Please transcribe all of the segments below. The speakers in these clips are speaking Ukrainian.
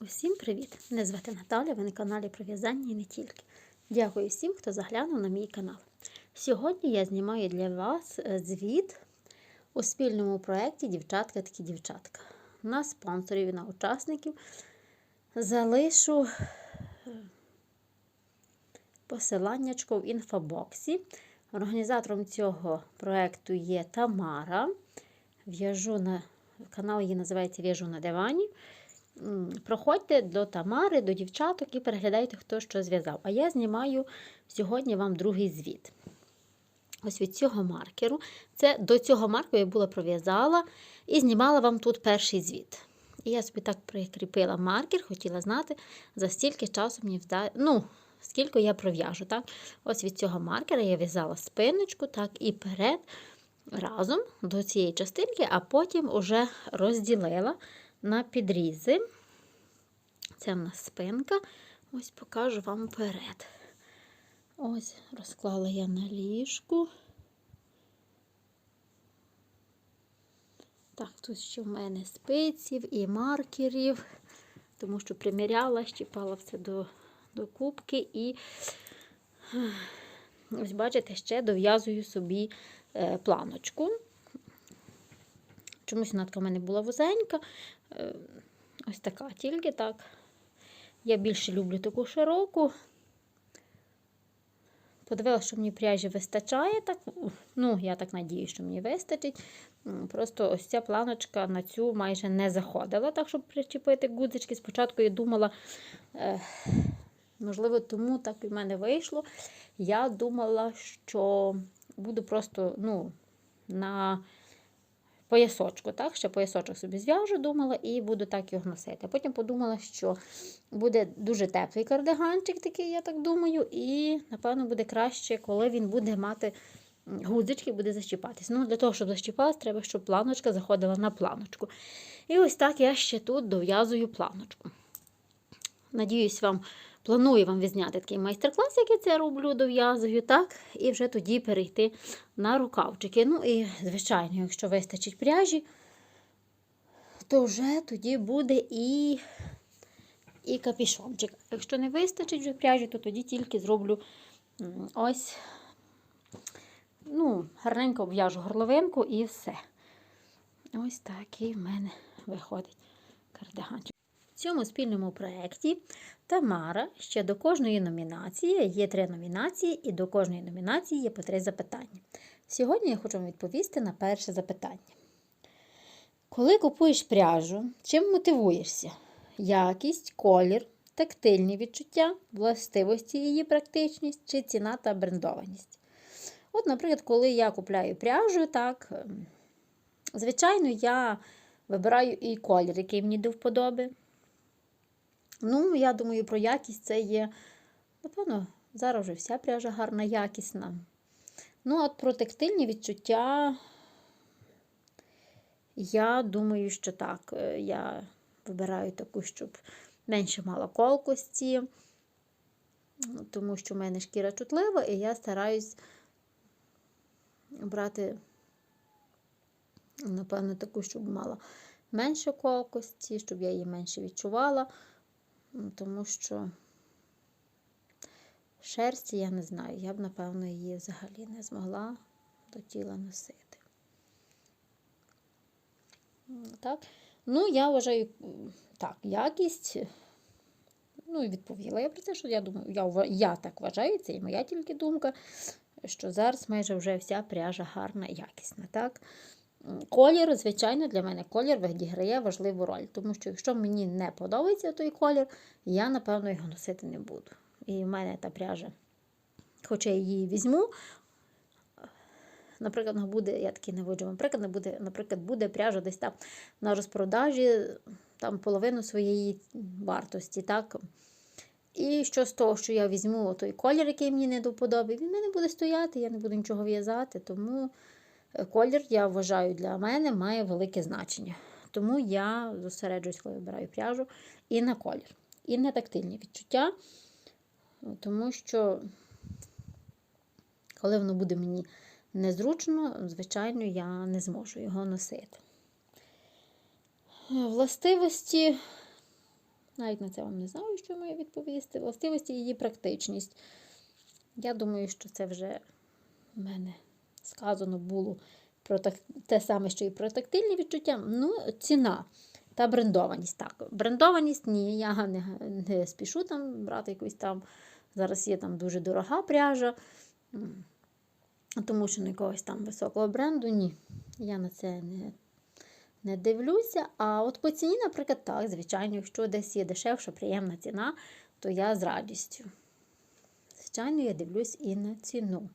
Усім привіт! Мене звати Наталя, ви на каналі про в'язання і не тільки. Дякую всім, хто заглянув на мій канал. Сьогодні я знімаю для вас е, звіт у спільному проєкті Дівчатка такі дівчатка. На спонсорів і на учасників залишу е, посиланнячко в інфобоксі. Організатором цього проєкту є Тамара. В'яжу на канал її називається В'яжу на дивані. Проходьте до Тамари, до дівчаток і переглядайте, хто що зв'язав. А я знімаю сьогодні вам другий звіт. Ось від цього маркеру. Це до цього маркеру я була пров'язала і знімала вам тут перший звіт. І я собі так прикріпила маркер, хотіла знати, за стільки часу мені вдає. Ну, скільки я пров'яжу. так? Ось від цього маркера я в'язала спиночку, так, і перед разом до цієї частинки, а потім уже розділила на підрізи. Це в нас спинка. Ось покажу вам вперед. Ось розклала я на ліжку. Так, тут ще в мене спиців і маркерів, тому що приміряла, щіпала все до, до кубки і ось бачите, ще дов'язую собі е, планочку. Чомусь вона така в мене була вузенька. Ось така тільки так. Я більше люблю таку широку. Подивилася, що мені пряжі вистачає. так, Ну, я так надію, що мені вистачить. Просто ось ця планочка на цю майже не заходила, так, щоб причепити гудзички. Спочатку я думала, е, можливо, тому так і в мене вийшло. Я думала, що буду просто ну, на поясочку, так, ще поясочок собі зв'яжу, думала, і буду так його носити. Потім подумала, що буде дуже теплий кардиганчик, такий, я так думаю, і, напевно, буде краще, коли він буде мати гудзички, буде защіпатись. Ну, для того, щоб защіпалась, треба, щоб планочка заходила на планочку. І ось так я ще тут дов'язую планочку. Надіюсь, вам планую вам відзняти такий майстер-клас, як я це роблю, дов'язую, так, і вже тоді перейти на рукавчики. Ну і, звичайно, якщо вистачить пряжі, то вже тоді буде і, і капішончик. Якщо не вистачить вже пряжі, то тоді тільки зроблю ось, ну, гарненько обв'яжу горловинку і все. Ось такий в мене виходить кардиганчик. В цьому спільному проєкті Тамара ще до кожної номінації є три номінації, і до кожної номінації є по три запитання. Сьогодні я хочу вам відповісти на перше запитання. Коли купуєш пряжу, чим мотивуєшся? Якість, колір, тактильні відчуття, властивості її практичність чи ціна та брендованість. От, наприклад, коли я купляю пряжу, так, ем, звичайно, я вибираю і колір, який мені до вподоби. Ну, я думаю, про якість це є, напевно, зараз вже вся пряжа гарна, якісна. Ну, от про тактильні відчуття, я думаю, що так. Е, Я вибираю таку, щоб менше мала колкості, тому що в мене шкіра чутлива, і я стараюсь брати, напевно, таку, щоб мала менше колкості, щоб я її менше відчувала. Ну, Тому що шерсті, я не знаю, я б, напевно, її взагалі не змогла до тіла носити. Так. Ну, я вважаю, так, якість. Ну, і відповіла я про це, що я думаю, я, я так вважаю, це і моя тільки думка, що зараз майже вже вся пряжа гарна якісна. Так? Колір, звичайно, для мене колір відіграє важливу роль, тому що якщо мені не подобається той колір, я, напевно, його носити не буду. І в мене та пряжа, хоча я її візьму, наприклад, буде, я таки не виджу, наприклад, буде, наприклад, буде пряжа десь там на розпродажі там половину своєї вартості. так. І що з того, що я візьму той колір, який мені не до вподоби, він мене буде стояти, я не буду нічого в'язати, тому колір, я вважаю, для мене має велике значення. Тому я зосереджуюсь, коли вибираю пряжу, і на колір, і на тактильні відчуття, тому що, коли воно буде мені незручно, звичайно, я не зможу його носити. Властивості Навіть на це вам не знаю, що маю відповісти. Властивості її практичність. Я думаю, що це вже в мене сказано було про так, те саме, що і про тактильні відчуття. Ну, ціна та брендованість. Так, брендованість ні, я не, не спішу там брати якусь там. Зараз є там дуже дорога пряжа, тому що не якогось там високого бренду. Ні. Я на це не, не дивлюся. А от по ціні, наприклад, так, звичайно, якщо десь є дешевша, приємна ціна, то я з радістю. Звичайно, я дивлюсь і на ціну.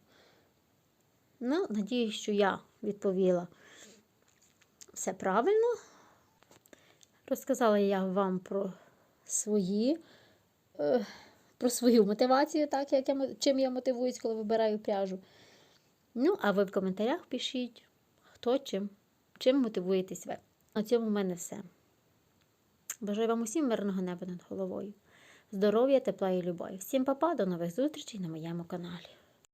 Ну, надіюсь, що я відповіла все правильно. Розказала я вам про свої, е, про свою мотивацію, так, як я, чим я мотивуюсь, коли вибираю пряжу. Ну, а ви в коментарях пишіть, хто чим, чим мотивуєтесь ви. На цьому в мене все. Бажаю вам усім мирного неба над головою. Здоров'я, тепла і любові. Всім па-па, до нових зустрічей на моєму каналі.